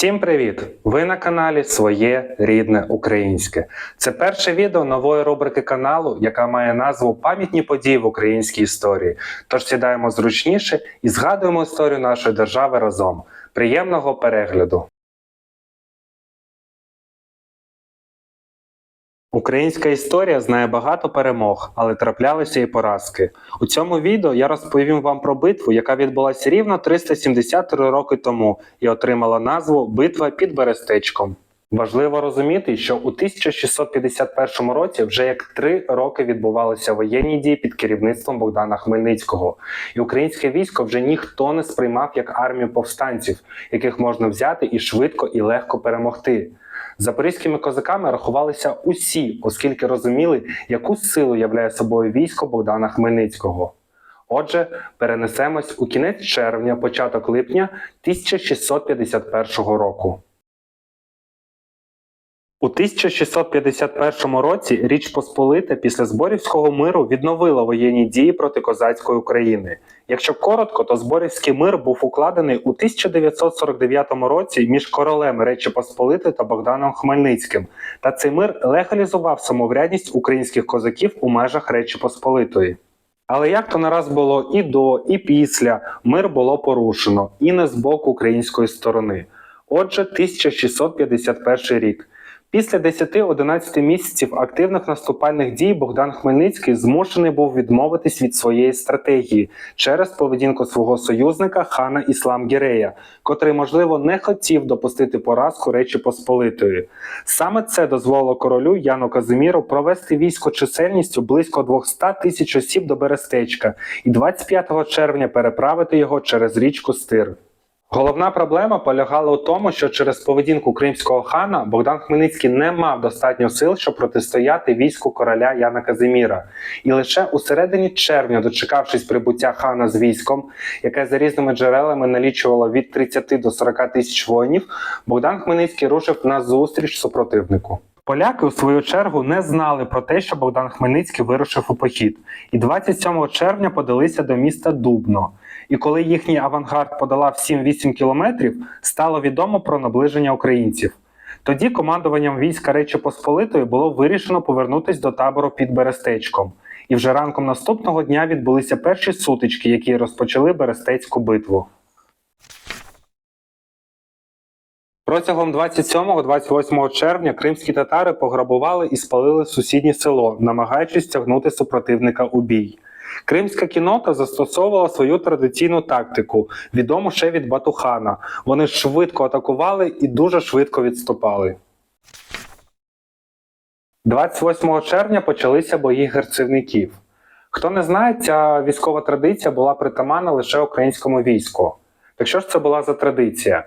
Всім привіт! Ви на каналі Своє рідне українське. Це перше відео нової рубрики каналу, яка має назву Пам'ятні події в українській історії. Тож сідаємо зручніше і згадуємо історію нашої держави разом. Приємного перегляду! Українська історія знає багато перемог, але траплялися і поразки. У цьому відео я розповім вам про битву, яка відбулася рівно 373 роки тому і отримала назву Битва під Берестечком. Важливо розуміти, що у 1651 році вже як три роки відбувалися воєнні дії під керівництвом Богдана Хмельницького, і українське військо вже ніхто не сприймав як армію повстанців, яких можна взяти і швидко і легко перемогти. Запорізькими козаками рахувалися усі, оскільки розуміли, яку силу являє собою військо Богдана Хмельницького. Отже, перенесемось у кінець червня, початок липня 1651 року. У 1651 році Річ Посполита після Зборівського миру відновила воєнні дії проти козацької України. Якщо коротко, то Зборівський мир був укладений у 1949 році між королем Речі Посполитої та Богданом Хмельницьким. Та цей мир легалізував самоврядність українських козаків у межах Речі Посполитої. Але як то нараз було і до, і після мир було порушено, і не з боку української сторони. Отже, 1651 рік. Після 10-11 місяців активних наступальних дій Богдан Хмельницький змушений був відмовитись від своєї стратегії через поведінку свого союзника хана Іслам Гірея, котрий, можливо, не хотів допустити поразку Речі Посполитої. Саме це дозволило королю Яну Казиміру провести військо чисельністю близько 200 тисяч осіб до Берестечка і 25 червня переправити його через річку Стир. Головна проблема полягала у тому, що через поведінку кримського хана Богдан Хмельницький не мав достатньо сил, щоб протистояти війську короля Яна Казиміра. І лише у середині червня, дочекавшись прибуття хана з військом, яке за різними джерелами налічувало від 30 до 40 тисяч воїнів, Богдан Хмельницький рушив на зустріч супротивнику. Поляки, у свою чергу, не знали про те, що Богдан Хмельницький вирушив у похід, і 27 червня подалися до міста Дубно. І коли їхній авангард подолав 7-8 кілометрів, стало відомо про наближення українців. Тоді командуванням війська Речі Посполитої було вирішено повернутися до табору під Берестечком. І вже ранком наступного дня відбулися перші сутички, які розпочали Берестецьку битву. Протягом 27-28 червня кримські татари пограбували і спалили сусіднє село, намагаючись тягнути супротивника у бій. Кримська кінота застосовувала свою традиційну тактику, відому ще від Батухана. Вони швидко атакували і дуже швидко відступали. 28 червня почалися бої герцівників. Хто не знає, ця військова традиція була притаманна лише українському війську. Так що ж це була за традиція?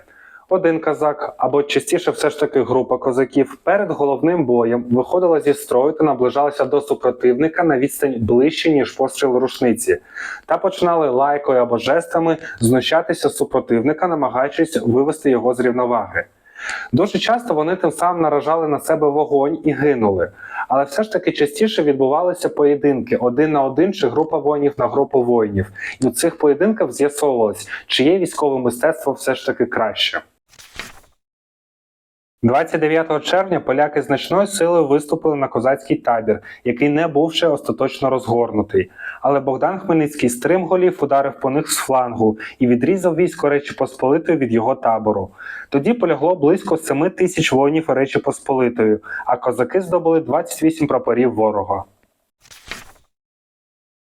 Один козак або частіше все ж таки група козаків перед головним боєм виходила зі строю та наближалася до супротивника на відстань ближче, ніж постріл рушниці, та починали лайкою або жестами знущатися супротивника, намагаючись вивести його з рівноваги. Дуже часто вони тим самим наражали на себе вогонь і гинули. Але все ж таки частіше відбувалися поєдинки один на один чи група воїнів на групу воїнів. І у цих поєдинках з'ясовувалось, чиє військове мистецтво все ж таки краще. 29 червня поляки значною силою виступили на козацький табір, який не був ще остаточно розгорнутий. Але Богдан Хмельницький стрим голів ударив по них з флангу і відрізав військо Речі Посполитої від його табору. Тоді полягло близько 7 тисяч воїнів Речі Посполитої, а козаки здобули 28 прапорів ворога.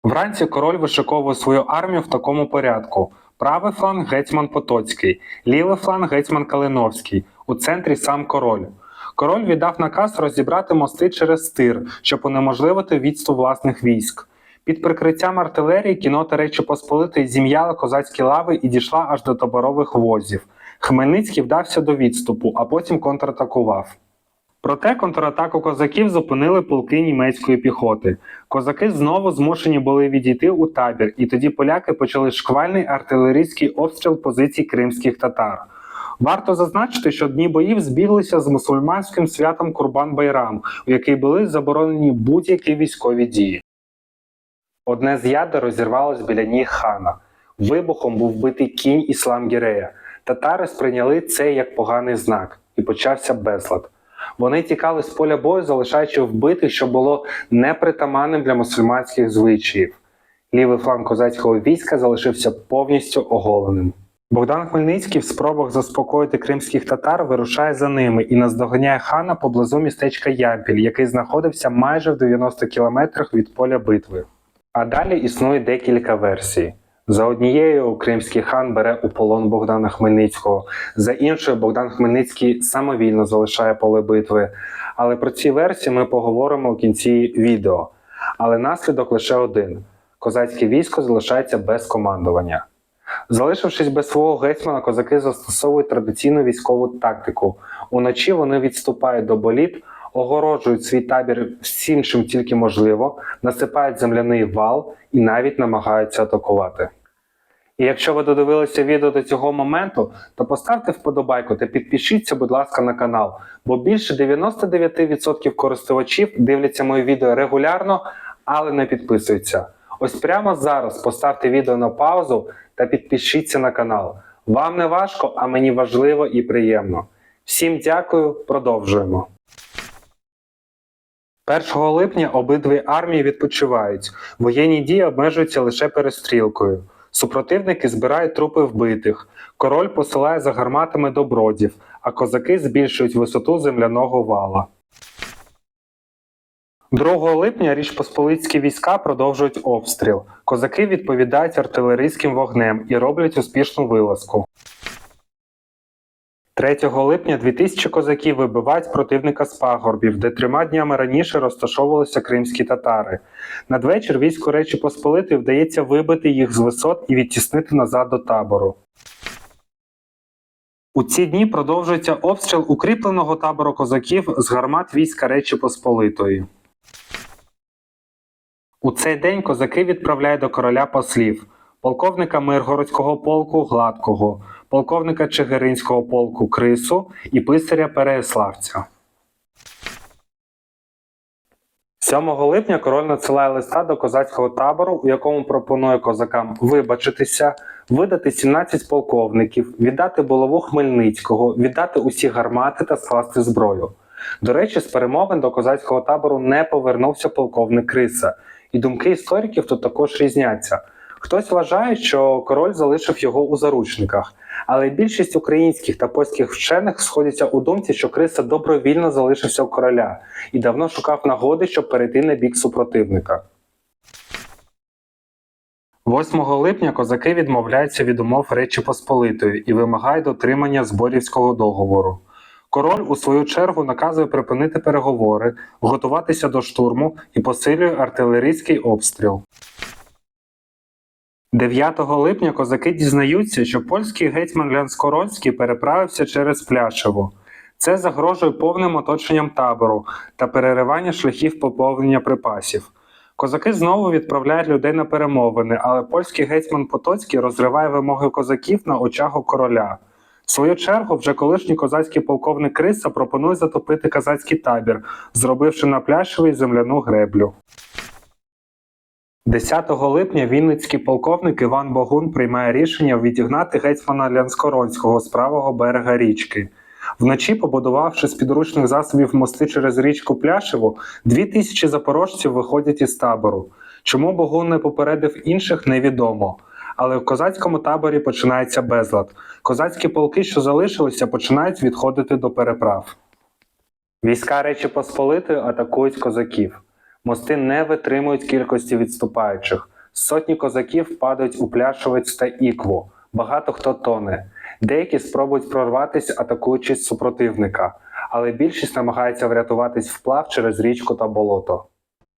Вранці король вишиковує свою армію в такому порядку: правий фланг гетьман Потоцький, лівий фланг гетьман Калиновський, у центрі сам король. Король віддав наказ розібрати мости через стир, щоб унеможливити відступ власних військ. Під прикриттям артилерії кінота Речі Посполитої зім'яла козацькі лави і дійшла аж до таборових возів. Хмельницький вдався до відступу, а потім контратакував. Проте контратаку козаків зупинили полки німецької піхоти. Козаки знову змушені були відійти у табір, і тоді поляки почали шквальний артилерійський обстріл позицій кримських татар. Варто зазначити, що дні боїв збіглися з мусульманським святом Курбан-Байрам, у який були заборонені будь-які військові дії. Одне з ядер розірвалось біля ніг хана. Вибухом був вбитий кінь Іслам Гірея. Татари сприйняли це як поганий знак, і почався безлад. Вони тікали з поля бою, залишаючи вбитих, що було непритаманним для мусульманських звичаїв. Лівий фланг козацького війська залишився повністю оголеним. Богдан Хмельницький в спробах заспокоїти кримських татар вирушає за ними і наздоганяє хана поблизу містечка Ямпіль, який знаходився майже в 90 кілометрах від поля битви. А далі існує декілька версій. За однією кримський хан бере у полон Богдана Хмельницького, за іншою Богдан Хмельницький самовільно залишає поле битви. Але про ці версії ми поговоримо у кінці відео. Але наслідок лише один: козацьке військо залишається без командування. Залишившись без свого гетьмана, козаки застосовують традиційну військову тактику. Уночі вони відступають до боліт, огороджують свій табір всім, чим тільки можливо, насипають земляний вал і навіть намагаються атакувати. І якщо ви додивилися відео до цього моменту, то поставте вподобайку та підпишіться, будь ласка, на канал, бо більше 99% користувачів дивляться мої відео регулярно, але не підписуються. Ось прямо зараз поставте відео на паузу та підпишіться на канал. Вам не важко, а мені важливо і приємно. Всім дякую, продовжуємо. 1 липня обидві армії відпочивають. Воєнні дії обмежуються лише перестрілкою. Супротивники збирають трупи вбитих. Король посилає за гарматами добродів, а козаки збільшують висоту земляного вала. 2 липня Річ Посполицькі війська продовжують обстріл. Козаки відповідають артилерійським вогнем і роблять успішну вилазку. 3 липня 2000 козаків вибивають противника з пагорбів, де трьома днями раніше розташовувалися кримські татари. Надвечір війську Речі Посполитої вдається вибити їх з висот і відтіснити назад до табору. У ці дні продовжується обстріл укріпленого табору козаків з гармат війська Речі Посполитої. У цей день козаки відправляють до короля послів полковника Миргородського полку Гладкого, полковника Чигиринського полку Крису і писаря Переяславця. 7 липня король надсилає листа до козацького табору, у якому пропонує козакам вибачитися, видати 17 полковників, віддати булаву Хмельницького, віддати усі гармати та скласти зброю. До речі, з перемовин до козацького табору не повернувся полковник Криса, і думки істориків тут також різняться. Хтось вважає, що король залишив його у заручниках, але більшість українських та польських вчених сходяться у думці, що Криса добровільно залишився у короля і давно шукав нагоди, щоб перейти на бік супротивника. 8 липня козаки відмовляються від умов Речі Посполитої і вимагають дотримання зборівського договору. Король, у свою чергу, наказує припинити переговори, готуватися до штурму і посилює артилерійський обстріл. 9 липня козаки дізнаються, що польський гетьман Лянскородський переправився через Пляшево. Це загрожує повним оточенням табору та переривання шляхів поповнення припасів. Козаки знову відправляють людей на перемовини, але польський гетьман Потоцький розриває вимоги козаків на очах у короля. В свою чергу, вже колишній козацький полковник Криса пропонує затопити казацький табір, зробивши на Пляшевий земляну греблю. 10 липня вінницький полковник Іван Богун приймає рішення відігнати гетьмана Лянскоронського з правого берега річки. Вночі, побудувавши з підручних засобів мости через річку Пляшеву, дві тисячі запорожців виходять із табору. Чому Богун не попередив інших, невідомо. Але в козацькому таборі починається безлад. Козацькі полки, що залишилися, починають відходити до переправ. Війська Речі Посполитої атакують козаків. Мости не витримують кількості відступаючих. Сотні козаків падають у пляшовець та ікву. Багато хто тоне. Деякі спробують прорватися, атакуючи супротивника, але більшість намагається врятуватись вплав через річку та болото.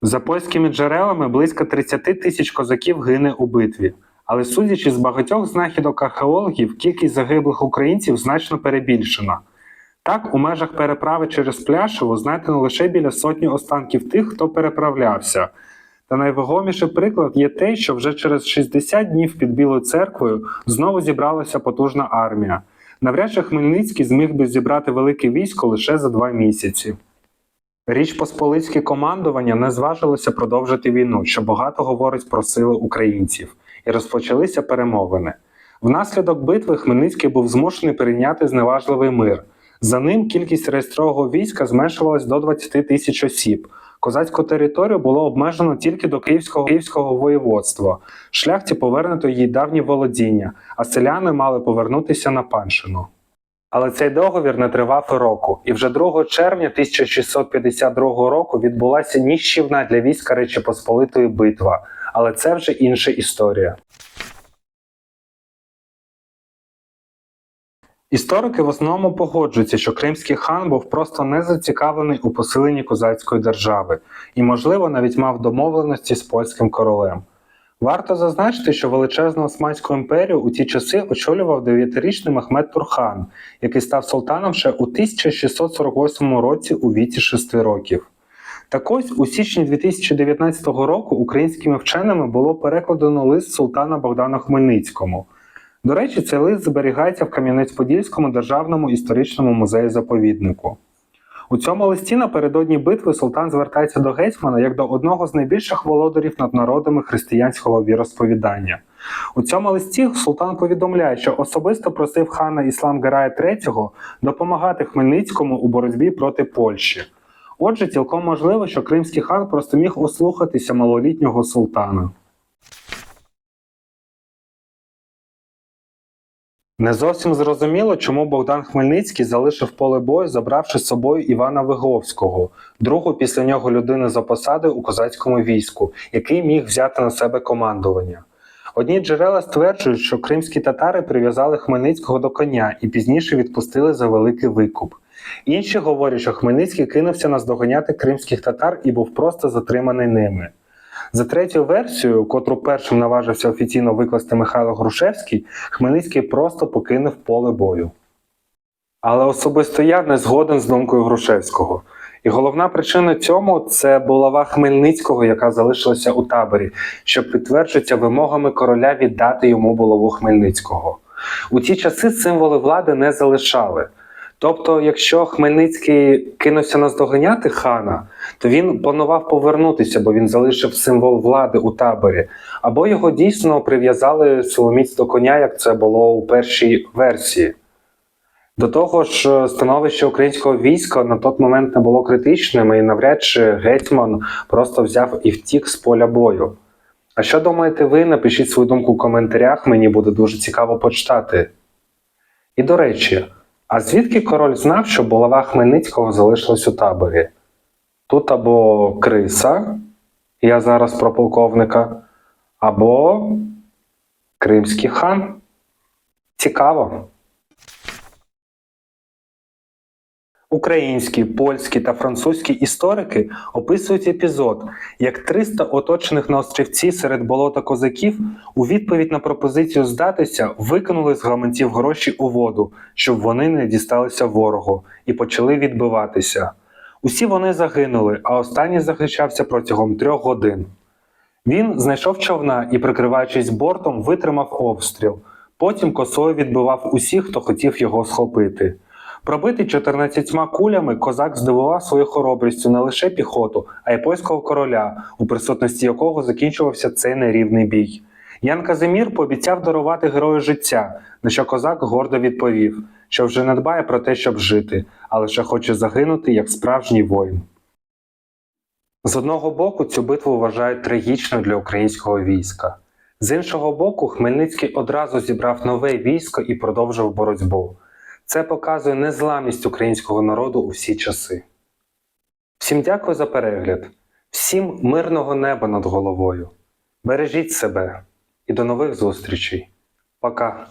За польськими джерелами близько 30 тисяч козаків гине у битві. Але судячи з багатьох знахідок археологів, кількість загиблих українців значно перебільшена. Так, у межах переправи через Пляшево знайдено лише біля сотні останків тих, хто переправлявся. Та найвагоміший приклад є те, що вже через 60 днів під Білою церквою знову зібралася потужна армія. Навряд чи Хмельницький зміг би зібрати велике військо лише за два місяці. Річ Посполицьке командування не зважилося продовжити війну, що багато говорить про сили українців, і розпочалися перемовини. Внаслідок битви Хмельницький був змушений прийняти зневажливий мир. За ним кількість реєстрового війська зменшувалась до 20 тисяч осіб. Козацьку територію було обмежено тільки до Київського Київського воєводства. Шляхті повернуто їй давні володіння, а селяни мали повернутися на панщину. Але цей договір не тривав року, і вже 2 червня 1652 року відбулася ніщівна для війська Речі Посполитої битва, але це вже інша історія. Історики в основному погоджуються, що кримський хан був просто не зацікавлений у посиленні козацької держави і, можливо, навіть мав домовленості з польським королем. Варто зазначити, що величезну Османську імперію у ті часи очолював дев'ятирічний Мехмед Турхан, який став султаном ще у 1648 році у віці 6 років. Так ось у січні 2019 року українськими вченими було перекладено лист султана Богдана Хмельницькому. До речі, цей лист зберігається в Кам'янець-Подільському державному історичному музеї заповіднику. У цьому листі напередодні битви султан звертається до гетьмана як до одного з найбільших володарів над народами християнського віросповідання. У цьому листі султан повідомляє, що особисто просив хана Іслам Гарая III допомагати Хмельницькому у боротьбі проти Польщі. Отже, цілком можливо, що кримський хан просто міг ослухатися малолітнього султана. Не зовсім зрозуміло, чому Богдан Хмельницький залишив поле бою, забравши з собою Івана Виговського, другу після нього людини за посадою у козацькому війську, який міг взяти на себе командування. Одні джерела стверджують, що кримські татари прив'язали Хмельницького до коня і пізніше відпустили за великий викуп. Інші говорять, що Хмельницький кинувся наздоганяти кримських татар і був просто затриманий ними. За третьою версією, котру першим наважився офіційно викласти Михайло Грушевський, Хмельницький просто покинув поле бою. Але особисто я не згоден з думкою Грушевського. І головна причина цьому це булава Хмельницького, яка залишилася у таборі, що підтверджується вимогами короля віддати йому булаву Хмельницького. У ті часи символи влади не залишали. Тобто, якщо Хмельницький кинувся наздоганяти хана, то він планував повернутися, бо він залишив символ влади у таборі, або його дійсно прив'язали силоміць до коня, як це було у першій версії. До того ж, становище українського війська на той момент не було критичним, і навряд чи гетьман просто взяв і втік з поля бою. А що думаєте ви? Напишіть свою думку в коментарях, мені буде дуже цікаво почитати. І до речі, а звідки король знав, що булава Хмельницького залишилась у таборі? Тут або Криса, я зараз про полковника, або Кримський хан. Цікаво. Українські, польські та французькі історики описують епізод, як 300 оточених на острівці серед болота козаків у відповідь на пропозицію здатися викинули з гаманців гроші у воду, щоб вони не дісталися ворогу, і почали відбиватися. Усі вони загинули, а останній захищався протягом трьох годин. Він знайшов човна і, прикриваючись бортом, витримав обстріл. Потім косою відбивав усіх, хто хотів його схопити. Пробитий 14 кулями, козак здивував своєю хоробрістю не лише піхоту, а й польського короля, у присутності якого закінчувався цей нерівний бій. Ян Казимір пообіцяв дарувати герою життя, на що козак гордо відповів, що вже не дбає про те, щоб жити, а лише хоче загинути як справжній воїн. З одного боку, цю битву вважають трагічною для українського війська. З іншого боку, Хмельницький одразу зібрав нове військо і продовжив боротьбу. Це показує незламність українського народу у всі часи. Всім дякую за перегляд, всім мирного неба над головою. Бережіть себе і до нових зустрічей. Пока!